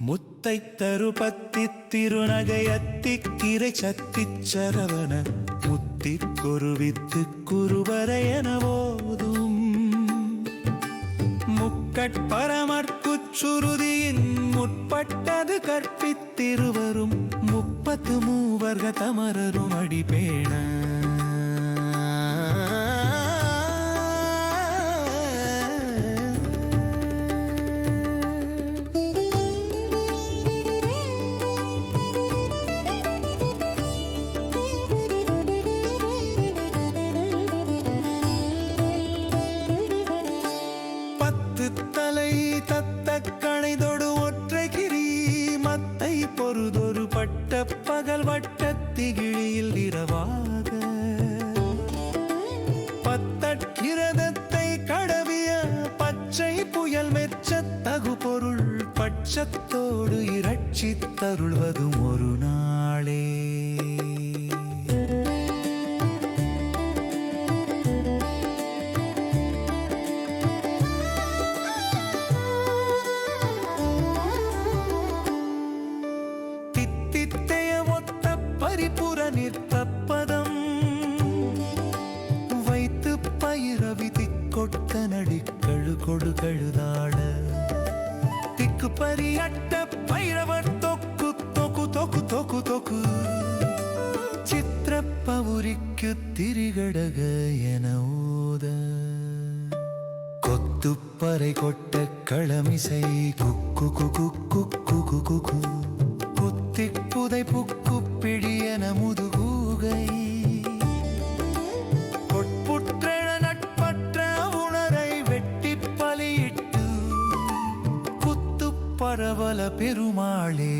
முத்தை தருபத்தி திருநகையத்திக்கிரை சத்தி சரவண முத்தி குருவித்து குருவரையன போதும் முக்கட்பரமற்குச் சுருதியின் முற்பட்டது கற்பித்திருவரும் முப்பத்து மூவர்க தமரரும் அடிபேண பத்து தலை தத்த கணைதொடு ஒற்றை கிரி மத்தை பொறுதொரு பட்ட பகல் வட்ட திகிழியில் இரவாக. பத்தட்கிரதத்தை கடவிய பச்சை புயல் மெச்ச தகு பொருள் பட்சத்தோடு இரட்சித் தருள்வதும் ஒரு நாளே. பரிபுர நிற்பப்பதம். வைத்து பயிர விதி கொட்ட நடிக்கழு கொடு கழுதாட திக்கு பரியட்ட பைரவர் தொக்கு தொக்கு தொக்கு தொக்கு தொக்கு. சித்திரப்பவுரிக்கு திரிகடக என ஊத. கொத்துப்பறை கொட்ட களமிசை குக்கு குக்கு குக்கு குக்கு குக்கு. திப்புதை புக்கு பிழியன முதுகூகை. கொட்புற்றெழ நட்பற்ற உணரை வெட்டி பலியிட்டு குத்து பரவல பெருமாளே.